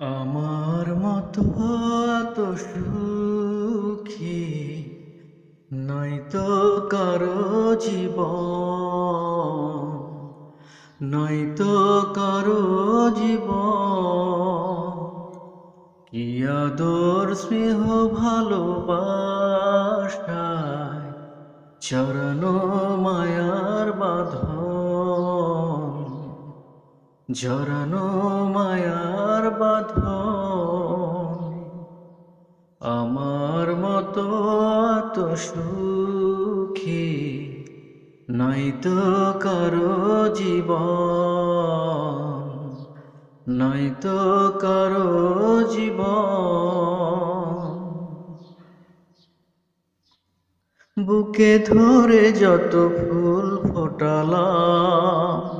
আমার মতো এত সুখী, নয়তো কারও জীবন, নয়তো কারও জীবন। কি আদর, স্নেহ, ভালোবাসায় চরণ মায়ার বাঁধন জরানো মায়ার বাঁধন। আমার মতো এত সুখী তো কারও জীবন। নয়তো কারও জীবন। বুকে ধরে যত ফুল ফোটালাম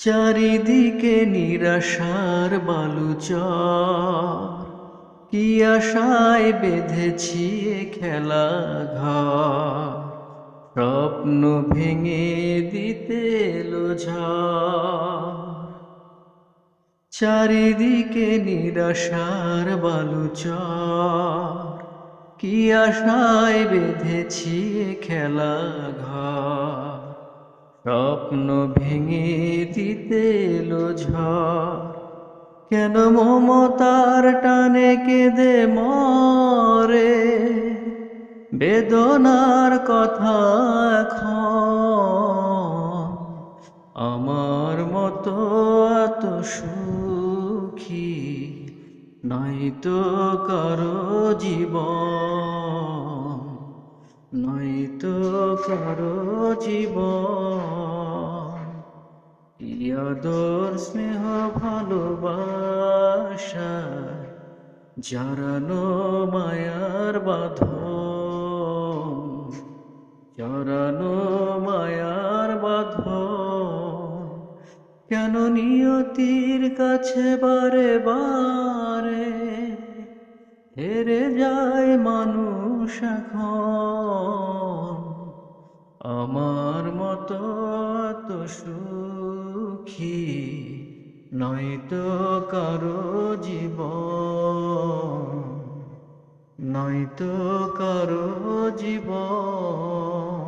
চারিদিকে নিরাশার বালুচর। কি আশায় বেঁধেছি খেলা ঘর স্বপ্ন ভেঙে দিতে চারিদিকে নিরাশার বালুচর। কি আশায় বেঁধেছি খেলা ঘর স্বপ্ন ভেঙে দিতে ঝড়। কেন মমতার টানে কেঁদে মরে? বেদনার কথা আমার মতো এত সুখী নয়তো কারও জীবন। নয়তো কারও জীবন। ইয়াদর স্নেহ ভালোবাসা জারানো মায়ার বাঁধন। জরানো মায়ার বাঁধন। কেন নিয়তির কাছে বারে বারে হেরে যায় মানুষ এখন। আমার মতো এত সুখী নয়তো কারও জীবন। নয়তো কারও জীবন।